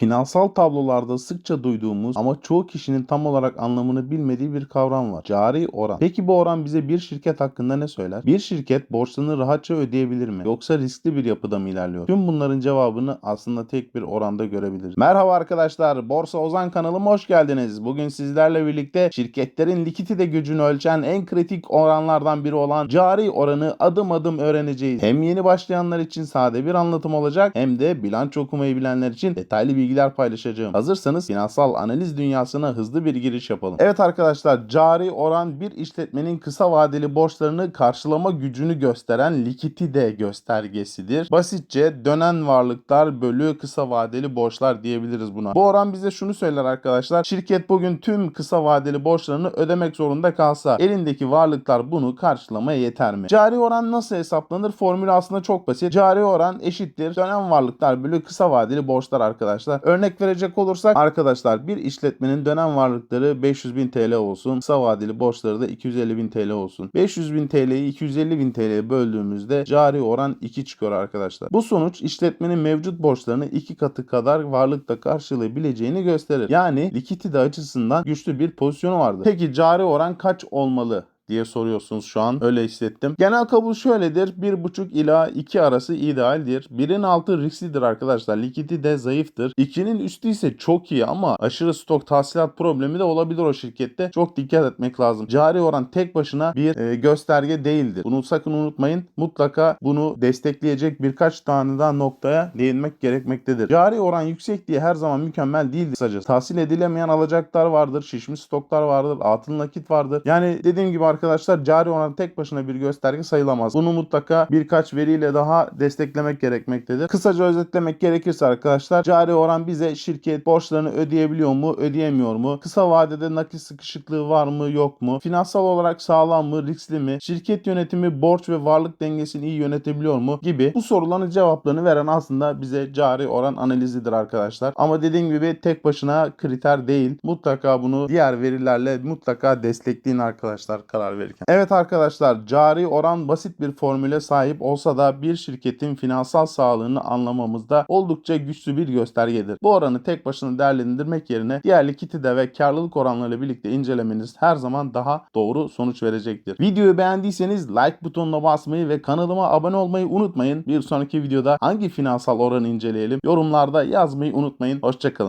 Finansal tablolarda sıkça duyduğumuz ama çoğu kişinin tam olarak anlamını bilmediği bir kavram var. Cari oran. Peki bu oran bize bir şirket hakkında ne söyler? Bir şirket borçlarını rahatça ödeyebilir mi? Yoksa riskli bir yapıda mı ilerliyor? Tüm bunların cevabını aslında tek bir oranda görebiliriz. Merhaba arkadaşlar. Borsa Ozan kanalıma hoş geldiniz. Bugün sizlerle birlikte şirketlerin likidite gücünü ölçen en kritik oranlardan biri olan cari oranı adım adım öğreneceğiz. Hem yeni başlayanlar için sade bir anlatım olacak hem de bilanço okumayı bilenler için detaylı bilgiler paylaşacağım. Hazırsanız finansal analiz dünyasına hızlı bir giriş yapalım. Evet arkadaşlar cari oran bir işletmenin kısa vadeli borçlarını karşılama gücünü gösteren likidite göstergesidir. Basitçe dönen varlıklar bölü kısa vadeli borçlar diyebiliriz buna. Bu oran bize şunu söyler arkadaşlar. Şirket bugün tüm kısa vadeli borçlarını ödemek zorunda kalsa elindeki varlıklar bunu karşılamaya yeter mi? Cari oran nasıl hesaplanır? Formülü aslında çok basit. Cari oran eşittir dönen varlıklar bölü kısa vadeli borçlar arkadaşlar. Örnek verecek olursak arkadaşlar bir işletmenin dönem varlıkları 500 bin TL olsun. Kısa vadeli borçları da 250 bin TL olsun. 500 bin TL'yi 250 bin TL'ye böldüğümüzde cari oran 2 çıkıyor arkadaşlar. Bu sonuç işletmenin mevcut borçlarını 2 katı kadar varlıkla karşılayabileceğini gösterir. Yani likidite açısından güçlü bir pozisyonu vardır. Peki cari oran kaç olmalı? Diye soruyorsunuz şu an. Öyle hissettim. Genel kabul şöyledir. 1.5 ila 2 arası idealdir. 1'in altı risklidir arkadaşlar. Likidi de zayıftır. 2'nin üstü ise çok iyi ama aşırı stok tahsilat problemi de olabilir o şirkette. Çok dikkat etmek lazım. Cari oran tek başına bir e, gösterge değildir. Bunu sakın unutmayın. Mutlaka bunu destekleyecek birkaç tane daha noktaya değinmek gerekmektedir. Cari oran yüksek diye her zaman mükemmel değildir kısacası. Tahsil edilemeyen alacaklar vardır. Şişmiş stoklar vardır. Atıl nakit vardır. Yani dediğim gibi arkadaşlar cari oran tek başına bir gösterge sayılamaz. Bunu mutlaka birkaç veriyle daha desteklemek gerekmektedir. Kısaca özetlemek gerekirse arkadaşlar cari oran bize şirket borçlarını ödeyebiliyor mu, ödeyemiyor mu? Kısa vadede nakit sıkışıklığı var mı, yok mu? Finansal olarak sağlam mı, riskli mi? Şirket yönetimi borç ve varlık dengesini iyi yönetebiliyor mu? Gibi bu soruların cevaplarını veren aslında bize cari oran analizidir arkadaşlar. Ama dediğim gibi tek başına kriter değil. Mutlaka bunu diğer verilerle mutlaka destekleyin arkadaşlar karar verirken. Evet arkadaşlar cari oran basit bir formüle sahip olsa da bir şirketin finansal sağlığını anlamamızda oldukça güçlü bir göstergedir. Bu oranı tek başına değerlendirmek yerine diğer likidite ve karlılık oranlarıyla birlikte incelemeniz her zaman daha doğru sonuç verecektir. Videoyu beğendiyseniz like butonuna basmayı ve kanalıma abone olmayı unutmayın. Bir sonraki videoda hangi finansal oranı inceleyelim yorumlarda yazmayı unutmayın. Hoşçakalın.